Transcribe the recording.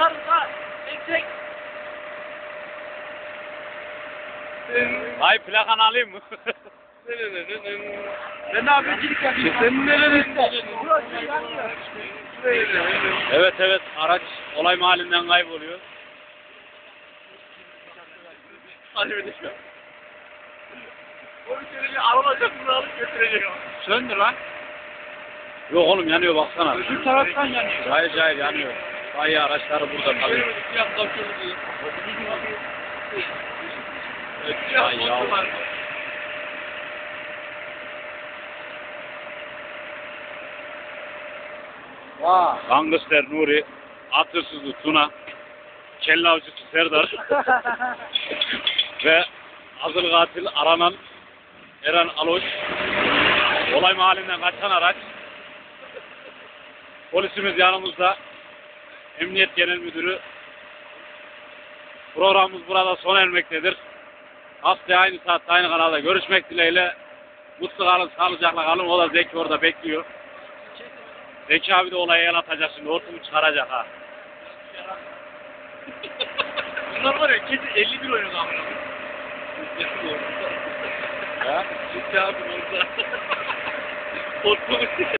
atarız ha. Çek çek. Vay plakanı alayım mı? Ben de habercilik yapıyorum. Burası yanıyor. evet evet araç olay mahallinden kayboluyor. Hadi bir de şu. Polis gelince alınacak bunu alıp götürecek ama. Söndü lan. Yok oğlum yanıyor baksana. Öbür taraftan yanıyor. Cayır cayır yanıyor. Bayi araçları burada tabii. Ay yavrum. Vaa. Gangster Nuri, at hırsızı Tuna, kelle avcısı Serdar ve asıl katil aranan Eren Aloş. Olay mahallinden kaçan araç. Polisimiz yanımızda. Emniyet Genel Müdürü. Programımız burada sona ermektedir. Haftaya aynı saatte aynı kanalda görüşmek dileğiyle. Mutlu kalın, sağlıcakla kalın. O da Zeki orada bekliyor. Zeki abi de olayı el atacak şimdi. Ortamı çıkaracak ha. Bunlar var ya kesin 51 oynadı amına. Ha? Ciddi abi orada. Korkmamış.